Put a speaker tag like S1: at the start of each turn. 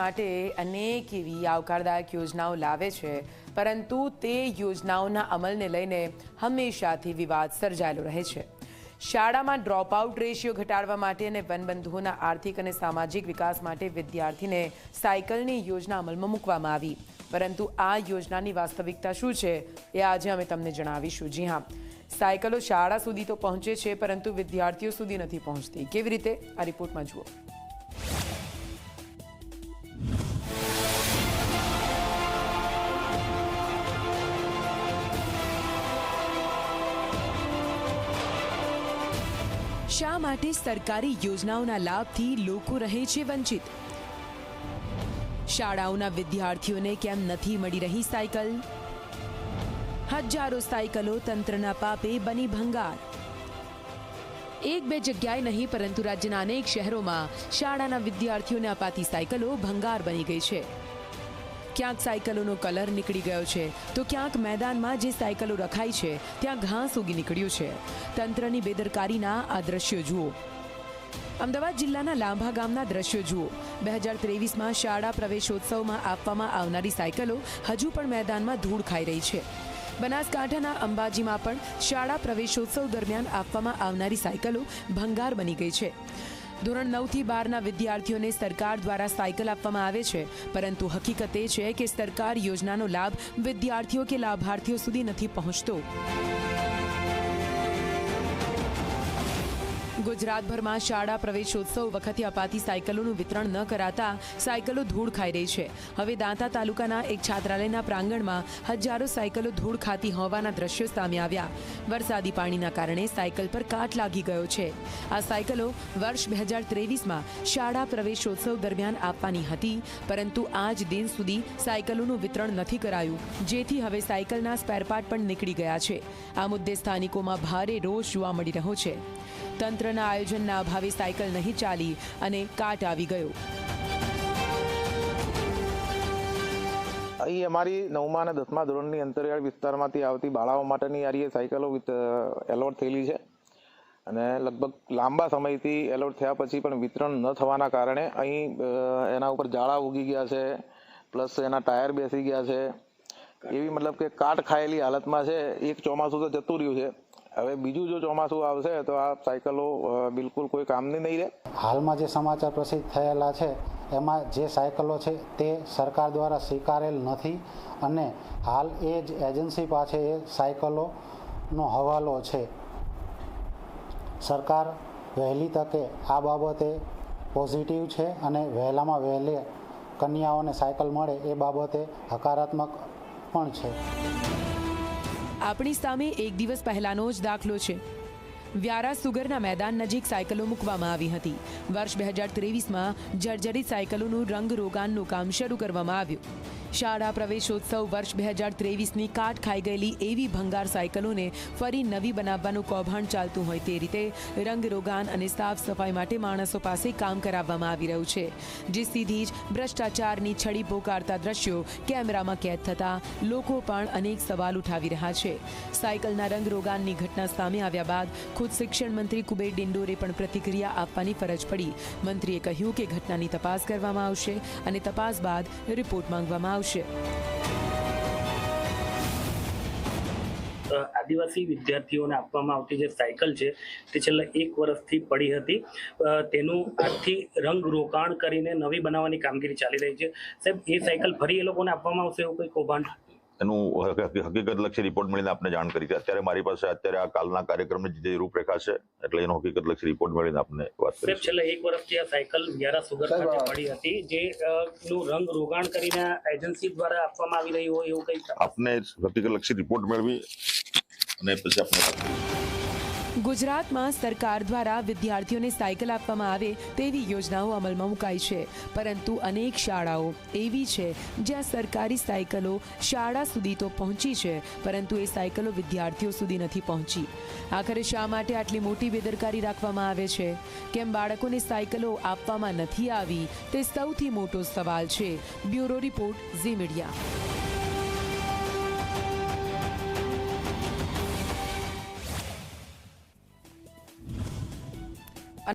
S1: માટે અનેક એવી આવકારદાયક યોજનાઓ લાવે છે, પરંતુ તે યોજનાઓના અમલને લઈને હંમેશાથી વિવાદ સર્જાયેલો રહે છે. શાળામાં ડ્રોપ આઉટ રેશિયો ઘટાડવા માટે અને વનબંધુઓના આર્થિક અને સામાજિક વિકાસ માટે વિદ્યાર્થીને સાયકલની યોજના અમલમાં મૂકવામાં આવી. પરંતુ આ યોજનાની વાસ્તવિકતા શું છે એ આજે અમે તમને જણાવીશું. જી હા, સાયકલો શાળા સુધી તો પહોંચે છે, પરંતુ વિદ્યાર્થીઓ સુધી નથી પહોંચતી. કેવી રીતે? આ રિપોર્ટમાં જુઓ. શા માટે સરકારી યોજનાઓના લાભથી લોકો રહે છે વંચિત? શાળાઓના વિદ્યાર્થીઓને કેમ નથી મળી રહી સાયકલ? હજારો સાયકલો તંત્રના પાપે બની ભંગાર. એક બે જગ્યાએ નહીં, પરંતુ રાજ્યના અનેક શહેરોમાં શાળાના વિદ્યાર્થીઓને અપાતી સાયકલો ભંગાર બની ગઈ છે. ક્યાંક સાયકલોનો કલર નીકળી ગયો છે. તો ક્યાંક મેદાનમાં જે સાયકલો રખાઈ છે, ત્યાં ઘાસ ઉગી નીકળ્યું છે. તંત્રની બેદરકારીના આ દ્રશ્યો જુઓ. અમદાવાદ જિલ્લાના લાંભા ગામના દ્રશ્યો જુઓ. બે હજાર ત્રેવીસમાં શાળા પ્રવેશોત્સવમાં આપવામાં આવનારી સાયકલો હજુ પણ મેદાનમાં ધૂળ ખાઈ રહી છે. બનાસકાંઠાના અંબાજીમાં પણ શાળા પ્રવેશોત્સવ દરમિયાન આપવામાં આવનારી સાયકલો ભંગાર બની ગઈ છે. ધોરણ નવથી બારના વિદ્યાર્થીઓને સરકાર દ્વારા સાયકલ આપવામાં આવે છે. પરંતુ હકીકત એ છે કે સરકાર યોજનાનો લાભ વિદ્યાર્થીઓ કે લાભાર્થીઓ સુધી નથી પહોંચતો. ગુજરાતભરમાં શાળા પ્રવેશોત્સવ વખતે અપાતી સાયકલોનું વિતરણ ન કરાતા સાયકલો ધૂળ ખાઈ રહી છે. હવે દાંતા તાલુકાના એક છાત્રાલયના પ્રાંગણમાં હજારો સાયકલો ધૂળ ખાતી હોવાના દ્રશ્યો સામે આવ્યા. વરસાદી પાણીના કારણે સાયકલ પર કાટ લાગી ગયો છે. આ સાયકલો વર્ષ બે હજાર ત્રેવીસમાં શાળા પ્રવેશોત્સવ દરમિયાન આપવાની હતી, પરંતુ આજ દિન સુધી સાયકલોનું વિતરણ નથી કરાયું, જેથી હવે સાયકલના સ્પેરપાર્ટ પણ નીકળી ગયા છે. આ મુદ્દે સ્થાનિકોમાં ભારે રોષ જોવા મળી રહ્યો છે. તંત્રના આયોજનના અભાવે સાયકલ નહીં ચાલી અને કાટ આવી ગયો.
S2: અહીં અમારી નવમા અને દસમા ધોરણની અંતરિયાળ વિસ્તારમાંથી આવતી બાળાઓ માટેની આ રીતે સાયકલો એલોટ થયેલી છે. અને લગભગ લાંબા સમયથી એલોટ થયા પછી પણ વિતરણ ન થવાના કારણે અહીં એના ઉપર જાળા ઉગી ગયા છે, પ્લસ એના ટાયર બેસી ગયા છે. એવી મતલબ કે કાટ ખાયેલી હાલતમાં છે. એક ચોમાસું તો જતું રહ્યું છે. હવે બીજું જો ચોમાસું આવશે તો આ સાયકલો બિલકુલ કોઈ કામની નહીં રહે.
S3: હાલમાં જે સમાચાર પ્રસિદ્ધ થયેલા છે, એમાં જે સાયકલો છે તે સરકાર દ્વારા સ્વીકારેલ નથી અને હાલ એ જ એજન્સી પાસે એ સાયકલોનો હવાલો છે. સરકાર વહેલી તકે આ બાબતે પોઝિટિવ છે અને વહેલામાં વહેલે કન્યાઓને સાયકલ મળે એ બાબતે હકારાત્મક પણ છે.
S1: આપણી સામે એક દિવસ પહેલાનો જ દાખલો છે. વ્યારા સુગરના મેદાન નજીક સાયકલો મૂકવામાં આવી હતી. વર્ષ બે હજાર ત્રેવીસમાં જર્જરિત સાયકલોનું રંગ રોગાનનું કામ શરૂ કરવામાં આવ્યું. શાળા પ્રવેશોત્સવ વર્ષ બે હજાર ત્રેવીસની કાટ ખાઈ ગયેલી એવી ભંગાર સાયકલોને ફરી નવી બનાવવાનું કૌભાંડ ચાલતું હોય તે રીતે રંગ રોગાન અને સાફ સફાઈ માટે માણસો પાસે કામ કરાવવામાં આવી રહ્યું છે. જે સીધી જ ભ્રષ્ટાચારની છડી પોકારતા દ્રશ્યો કેમેરામાં કેદ થતા લોકો પણ અનેક સવાલ ઉઠાવી રહ્યા છે. સાયકલના રંગ રોગાનની ઘટના સામે આવ્યા બાદ ખુદ શિક્ષણ મંત્રી કુબેર ડિંડોરે પણ પ્રતિક્રિયા આપવાની ફરજ પડી. મંત્રીએ કહ્યું કે ઘટનાની તપાસ કરવામાં આવશે અને તપાસ બાદ રિપોર્ટ માંગવામાં આવશે.
S4: આદિવાસી વિદ્યાર્થીઓને આપવામાં આવતી જે સાયકલ છે, તે છેલ્લા એક વર્ષથી પડી હતી. તેનું આજથી રંગ રોકાણ કરીને નવી બનાવવાની કામગીરી ચાલી રહી છે. સાહેબ, એ સાયકલ ફરી એ લોકોને આપવામાં આવશે એવું કોઈ કૌભાંડ?
S5: એનું હકીકત હકીકતલક્ષી રિપોર્ટ મળીને આપને જાણ કરી અત્યારે મારી પાસે અત્યારે આ કાલના કાર્યક્રમની જે રૂપરેખા છે એટલે એનો હકીકતલક્ષી રિપોર્ટ મળીને આપને વાત
S4: કરી
S5: કરીશ
S4: છેલ્લા એક વર્ષથી આ સાયકલ વ્યારા સુગર ખાતે પડી હતી જે નું રંગ રોગાણ કરીને એજન્સી દ્વારા આપવામાં આવી રહી હોય એવું કંઈ
S5: આપને હકીકતલક્ષી રિપોર્ટ મેળવી અને પછી આપણે વાત કરીશું
S1: ગુજરાતમાં સરકાર દ્વારા વિદ્યાર્થીઓને સાયકલ આપવામાં આવે તેવી યોજનાઓ અમલમાં મુકાઈ છે. પરંતુ અનેક શાળાઓ એવી છે જ્યાં સરકારી સાયકલો શાળા સુધી તો પહોંચી છે, પરંતુ એ સાયકલો વિદ્યાર્થીઓ સુધી નથી પહોંચી. આખરે શા માટે આટલી મોટી બેદરકારી રાખવામાં આવે છે? કેમ બાળકોને સાયકલો આપવામાં નથી આવી? તે સૌથી મોટો સવાલ છે. Bureau report Zee Media.